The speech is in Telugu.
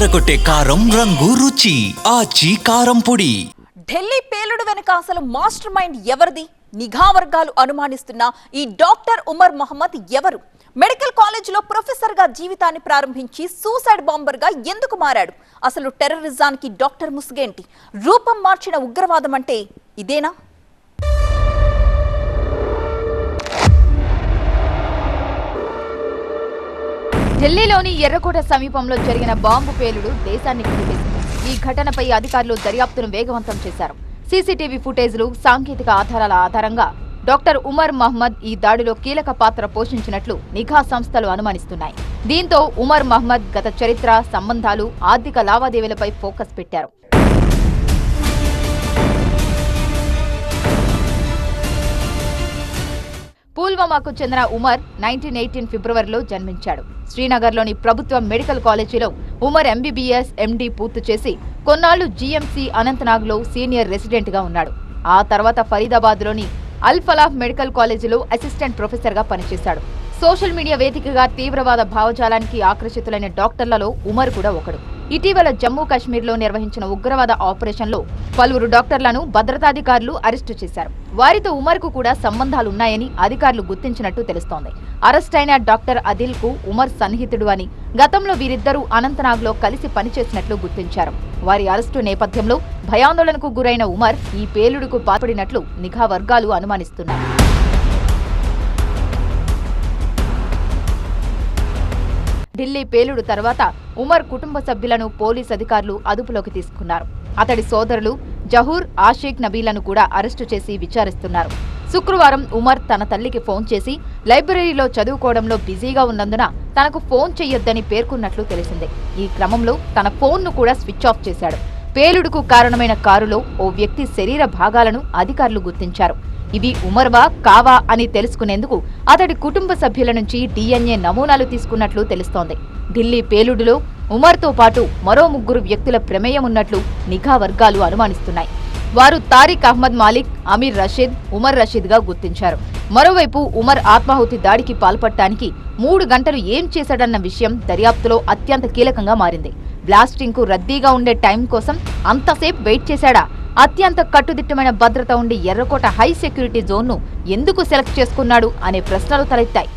ఎర్రగొట్టే కారం రంగు రుచి. ఆచి కారం పొడి. ఢిల్లీ పేలుడు వెనుక అసలు మాస్టర్ మైండ్ ఎవరిది? నిఘా వర్గాలు అనుమానిస్తున్న ఈ డాక్టర్ ఉమర్ మహమ్మద్ ఎవరు? మెడికల్ కాలేజీలో ప్రొఫెసర్గా జీవితాన్ని ప్రారంభించి సూసైడ్ బాంబర్గా ఎందుకు మారాడు? అసలు టెర్రరిజానికి డాక్టర్ ముసుగేంటి? రూపం మార్చిన ఉగ్రవాదం అంటే ఇదేనా? ఢిల్లీలోని ఎర్రకోట సమీపంలో జరిగిన బాంబు పేలుడు దేశాన్ని కుదిపేసింది ఈ ఘటనపై అధికారులు దర్యాప్తును వేగవంతం చేశారు. సీసీటీవీ ఫుటేజ్లు సాంకేతిక ఆధారాల ఆధారంగా డాక్టర్ ఉమర్ మహ్మద్ ఈ దాడిలో కీలక పాత్ర పోషించినట్లు నిఘా సంస్థలు అనుమానిస్తున్నాయి. దీంతో ఉమర్ మహ్మద్ గత చరిత్ర సంబంధాలు ఆర్థిక లావాదేవీలపై ఫోకస్ పెట్టారు. పుల్వామాకు చెందిన ఉమర్ నైన్టీన్ ఎయిటీన్ ఫిబ్రవరిలో జన్మించాడు. శ్రీనగర్లోని ప్రభుత్వ మెడికల్ కాలేజీలో ఉమర్ ఎంబీబీఎస్ ఎండీ పూర్తి చేసి కొన్నాళ్ళు జీఎంసీ అనంతనాగ్లో సీనియర్ రెసిడెంట్గా ఉన్నాడు. ఆ తర్వాత ఫరీదాబాద్లోని అల్ఫలాఫ్ మెడికల్ కాలేజీలో అసిస్టెంట్ ప్రొఫెసర్గా పనిచేశాడు. సోషల్ మీడియా వేదికగా తీవ్రవాద భావజాలానికి ఆకర్షితులైన డాక్టర్లలో ఉమర్ కూడా ఒకడు. ఇటీవల జమ్మూ కాశ్మీర్లో నిర్వహించిన ఉగ్రవాద ఆపరేషన్లో పలువురు డాక్టర్లను భద్రతాధికారులు అరెస్టు చేశారు. వారితో ఉమర్కు కూడా సంబంధాలున్నాయని అధికారులు గుర్తించినట్టు తెలుస్తోంది. అరెస్ట్ అయిన డాక్టర్ అదిల్కు ఉమర్ సన్నిహితుడు అని గతంలో వీరిద్దరూ అనంతనాగ్లో కలిసి పనిచేసినట్లు గుర్తించారు. వారి అరెస్టు నేపథ్యంలో భయాందోళనకు గురైన ఉమర్ ఈ పేలుడుకు పాల్పడినట్లు నిఘా వర్గాలు అనుమానిస్తున్నాయి. ఢిల్లీ పేలుడు తర్వాత ఉమర్ కుటుంబ సభ్యులను పోలీస్ అధికారులు అదుపులోకి తీసుకున్నారు. అతడి సోదరులు జహూర్ ఆషిక్ నబీలను కూడా అరెస్టు చేసి విచారిస్తున్నారు. శుక్రవారం ఉమర్ తన తల్లికి ఫోన్ చేసి లైబ్రరీలో చదువుకోవడంలో బిజీగా ఉన్నందున తనకు ఫోన్ చెయ్యొద్దని పేర్కొన్నట్లు తెలిసిందే. ఈ క్రమంలో తన ఫోన్ను కూడా స్విచ్ ఆఫ్ చేశాడు. పేలుడుకు కారణమైన కారులో ఓ వ్యక్తి శరీర భాగాలను అధికారులు గుర్తించారు. ఇవి ఉమర్వా కావా అని తెలుసుకునేందుకు అతడి కుటుంబ సభ్యుల నుంచి డీఎన్ఏ నమూనాలు తీసుకున్నట్లు తెలుస్తోంది. ఢిల్లీ పేలుడులో ఉమర్తో పాటు మరో ముగ్గురు వ్యక్తుల ప్రమేయం ఉన్నట్లు నిఘా వర్గాలు అనుమానిస్తున్నాయి. వారు తారిక్ అహ్మద్ మాలిక్ అమీర్ రషీద్ ఉమర్ రషీద్గా గుర్తించారు. మరోవైపు ఉమర్ ఆత్మాహుతి దాడికి పాల్పడటానికి మూడు గంటలు ఏం చేశాడన్న విషయం దర్యాప్తులో అత్యంత కీలకంగా మారింది. బ్లాస్టింగ్కు రద్దీగా ఉండే టైం కోసం అంతసేపు వెయిట్ చేశాడా? అత్యంత కట్టుదిట్టమైన భద్రత ఉండి ఎర్రకోట హై సెక్యూరిటీ జోన్ను ఎందుకు సెలెక్ట్ చేసుకున్నాడు అనే ప్రశ్నలు తలెత్తాయి.